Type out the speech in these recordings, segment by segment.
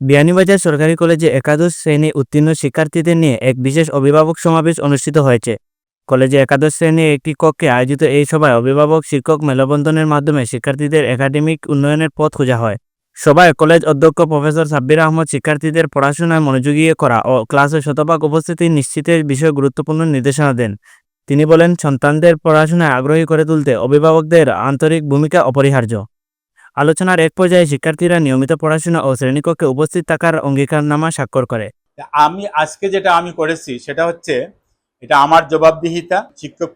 বিয়ানীবাজার সরকারি কলেজে একাদশ শ্রেণি উত্তীর্ণ শিক্ষার্থীদের নিয়ে এক বিশেষ অভিভাবক সমাবেশ অনুষ্ঠিত হয়েছে। কলেজে একাদশ শ্রেণির একটি কক্ষে আয়োজিত এই সভায় অভিভাবক, শিক্ষক, মেলবন্ধনের মাধ্যমে শিক্ষার্থীদের একাডেমিক উন্নয়নের পথ খোঁজা হয়। সভায় কলেজ অধ্যক্ষ প্রফেসর সাব্বির আহমদ শিক্ষার্থীদের পড়াশোনায় মনোযোগী করা ও ক্লাসে শতভাগ উপস্থিতি নিশ্চিতের বিষয়ে গুরুত্বপূর্ণ নির্দেশনা দেন। তিনি বলেন, সন্তানদের পড়াশোনায় আগ্রহী করে তুলতে অভিভাবকদের আন্তরিক ভূমিকা অপরিহার্য। আলোচনার এক পর্যায়ে শিক্ষার্থীরা নিয়মিত পড়াশোনা ও শ্রেণীকক্ষে উপস্থিত থাকার অঙ্গীকারনামা স্বাক্ষর করে। আমি আজকে যেটা আমি করেছি, সেটা হচ্ছে এটা আমার জবাবদিহিতা, শিক্ষক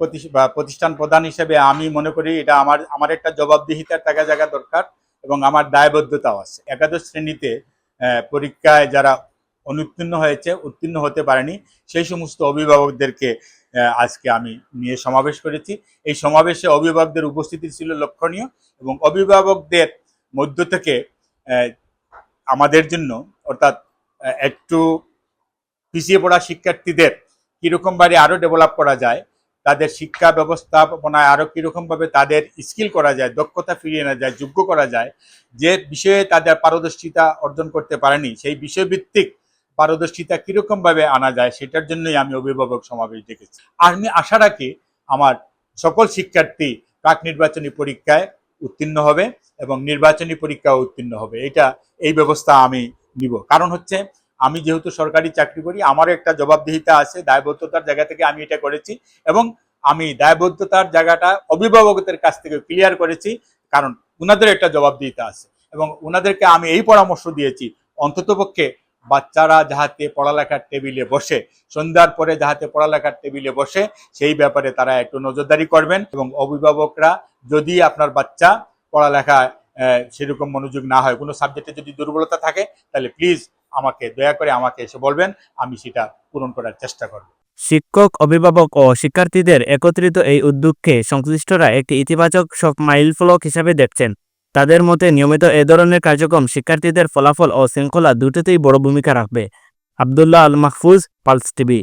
প্রতিষ্ঠান প্রধান হিসেবে আমি মনে করি এটা আমার আমার একটা জবাবদিহিতার টাকা জায়গা দরকার এবং আমার দায়বদ্ধতাও আছে। একাদশ শ্রেণীতে পরীক্ষায় যারা অনুত্তীর্ণ হয়েছে, উত্তীর্ণ হতে পারেনি, সেই সমস্ত অভিভাবকদেরকে আজকে আমি নিয়ে সমাবেশ করেছি। এই সমাবেশে অভিভাবকদের উপস্থিতি ছিল লক্ষণীয় এবং অভিভাবকদের মধ্য থেকে আমাদের জন্য, অর্থাৎ একটু পিছিয়ে পড়া শিক্ষার্থীদের কীরকমভাবে আরও ডেভেলপ করা যায়, তাদের শিক্ষা ব্যবস্থাপনায় আরও কীরকমভাবে তাদের স্কিল করা যায়, দক্ষতা ফিরিয়ে আনা যায়, যোগ্য করা যায়, যে বিষয়ে তাদের পারদর্শিতা অর্জন করতে পারেনি, সেই বিষয়ভিত্তিক পারদর্শিতা কীরকমভাবে আনা যায় সেটার জন্যই আমি অভিভাবক সমাবেশ ডেকেছি। আমি আশা রাখি আমার সকল শিক্ষার্থী প্রাক নির্বাচনী পরীক্ষায় উত্তীর্ণ হবে এবং নির্বাচনী পরীক্ষাও উত্তীর্ণ হবে। এটা এই ব্যবস্থা আমি নিব। কারণ হচ্ছে আমি যেহেতু সরকারি চাকরি করি, আমারও একটা জবাবদিহিতা আছে, দায়বদ্ধতার জায়গা থেকে আমি এটা করেছি এবং আমি দায়বদ্ধতার জায়গাটা অভিভাবকদের কাছ থেকে ক্লিয়ার করেছি, কারণ ওনাদের একটা জবাবদিহিতা আছে এবং ওনাদেরকে আমি এই পরামর্শ দিয়েছি। অন্ততপক্ষে বাচ্চারা যাহাতে পড়ালেখার টেবিলে বসে সন্ধ্যার পরে যাহাতে পড়ালেখার টেবিলে বসে সেই ব্যাপারে তারা একটু নজরদারি করবেন এবং অভিভাবকরা যদি আপনার বাচ্চা পড়ালেখায় আহ, সেরকম মনোযোগ না হয় কোনো সাবজেক্টে যদি দুর্বলতা থাকে তাহলে প্লিজ আমাকে দয়া করে আমাকে এসে বলবেন আমি সেটা পূরণ করার চেষ্টা করব। শিক্ষক অভিভাবক ও শিক্ষার্থীদের একত্রিত এই উদ্যোগকে সংশ্লিষ্টরা একটি ইতিবাচক সব মাইলফলক হিসাবে দেখছেন। তাদের মতে নিয়মিত এ ধরনের কার্যক্রম শিক্ষার্থীদের ফলাফল ও শৃঙ্খলা দুটোতেই বড় ভূমিকা রাখবে। Abdullah Al Mahfuz Pulse TV.